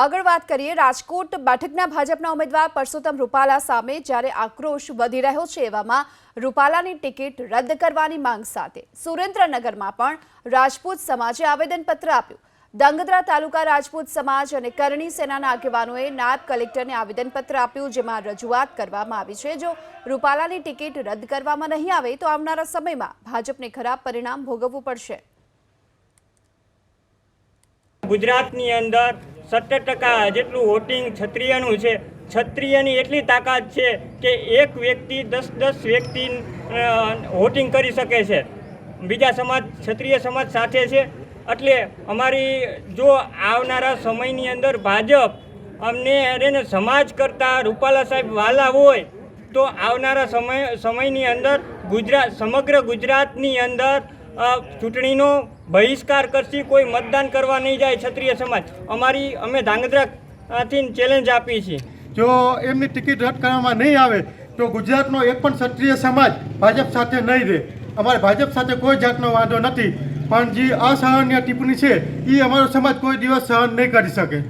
આગળ વાત કરીએ, રાજકોટ બેઠકના ભાજપના ઉમેદવાર પરસોત્તમ રૂપાલા સામે જ્યારે આક્રોશ વધી રહ્યો છે એવામાં રૂપાલાની ટિકિટ રદ કરવાની માંગ સાથે સુરેન્દ્રનગરમાં પણ રાજપૂત સમાજે આવેદનપત્ર આપ્યું. ધાંગધ્રા તાલુકા રાજપૂત સમાજ અને કરણી સેનાના આગેવાનોએ નાયબ કલેક્ટરને આવેદનપત્ર આપ્યું, જેમાં રજૂઆત કરવામાં આવી છે. જો રૂપાલાની ટિકિટ રદ કરવામાં નહીં આવે, તો આવનારા સમયમાં ભાજપને ખરાબ પરિણામ ભોગવવું પડશે. ગુજરાતની અંદર સત્તર ટકા જેટલું વોટિંગ ક્ષત્રિયનું છે. ક્ષત્રિયની એટલી તાકાત છે કે એક વ્યક્તિ, દસ દસ વ્યક્તિ વોટિંગ કરી શકે છે. બીજા સમાજ, ક્ષત્રિય સમાજ સાથે છે. એટલે અમારી જો આવનારા સમયની અંદર ભાજપ અમને એને સમાજ કરતાં રૂપાલા સાહેબ વાલા હોય, તો આવનારા સમય, સમયની અંદર ગુજરાત સમગ્ર ગુજરાતની અંદર ચૂંટણીનો બહિષ્કાર કરશી, કોઈ મતદાન કરવા નહીં જાય ક્ષત્રિય સમાજ. અમારી, અમે ધાંગધ્રાથી ચેલેન્જ આપીએ છીએ જો એમની ટિકિટ રદ કરવામાં નહીં આવે, તો ગુજરાતનો એક પણ ક્ષત્રિય સમાજ ભાજપ સાથે નહીં રહે. અમારે ભાજપ સાથે કોઈ જાતનો વાંધો નથી, પણ જે અસહનીય ટિપ્પણી છે એ અમારો સમાજ કોઈ દિવસ સહન નહીં કરી શકે.